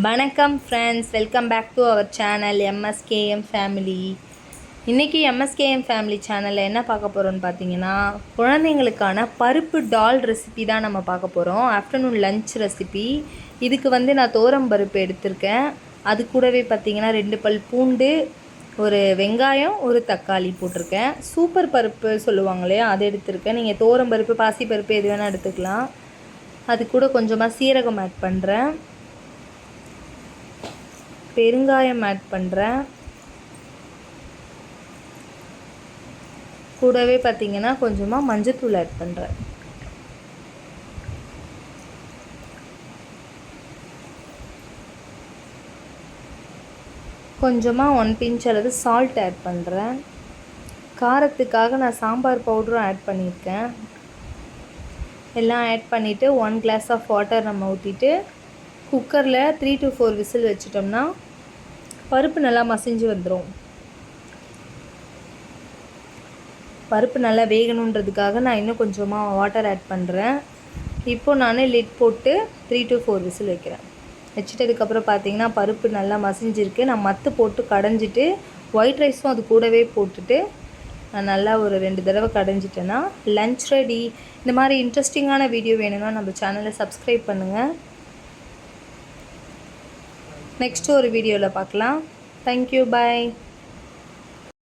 வணக்கம் friends welcome back to our channel MSKM family இன்றைக்கி MSKM family சேனலில் என்ன பார்க்க போகிறோம்னு பார்த்தீங்கன்னா குழந்தைங்களுக்கான பருப்பு டால் ரெசிபி தான் நம்ம பார்க்க போகிறோம் ஆஃப்டர்நூன் லஞ்ச் ரெசிபி இதுக்கு வந்து நான் தோரம் பருப்பு எடுத்திருக்கேன். அது கூடவே பார்த்தீங்கன்னா ரெண்டு பல் பூண்டு ஒரு வெங்காயம் ஒரு தக்காளி போட்டிருக்கேன். சூப்பர் பருப்பு சொல்லுவாங்க இல்லையா அதை எடுத்திருக்கேன். நீங்கள் தோரம் பருப்பு பாசி பருப்பு எது வேணால் எடுத்துக்கலாம். அது கூட கொஞ்சமாக சீரகம் ஆட் பண்ணுறேன் பெருங்காயம் ஆட் பண்ணுறேன் கூடவே பார்த்தீங்கன்னா கொஞ்சமாக மஞ்சத்தூள் ஆட் பண்ணுறேன் கொஞ்சமாக ஒன் பிஞ்ச் அளவு சால்ட் ஆட் பண்ணுறேன் காரத்துக்காக நான் சாம்பார் பவுடரும் ஆட் பண்ணியிருக்கேன். எல்லாம் ஆட் பண்ணிவிட்டு ஒன் கிளாஸ் ஆஃப் வாட்டர் நம்ம ஊற்றிட்டு குக்கரில் த்ரீ டு ஃபோர் விசில் வச்சிட்டோம்னா பருப்பு நல்லா மசிஞ்சு வந்துடும் பருப்பு நல்லா வேகணுன்றதுக்காக நான் இன்னும் கொஞ்சமாக வாட்டர் ஆட் பண்ணுறேன் இப்போது நான் லிட் போட்டு த்ரீ டு ஃபோர் விசில் வைக்கிறேன். வச்சுட்டதுக்கப்புறம் பார்த்தீங்கன்னா பருப்பு நல்லா மசிஞ்சிருக்கு. நான் மத்து போட்டு கடைஞ்சிட்டு ஒயிட் ரைஸும் அது கூடவே போட்டுட்டு நான் நல்லா ஒரு ரெண்டு தடவை கடைஞ்சிட்டேன்னா லஞ்ச் ரெடி இந்த மாதிரி இன்ட்ரெஸ்டிங்கான வீடியோ வேணும்னா நம்ம சேனலை சப்ஸ்கிரைப் பண்ணுங்கள் நெக்ஸ்ட்டு ஒரு வீடியோவில் பார்க்கலாம் தேங்க்யூ பாய்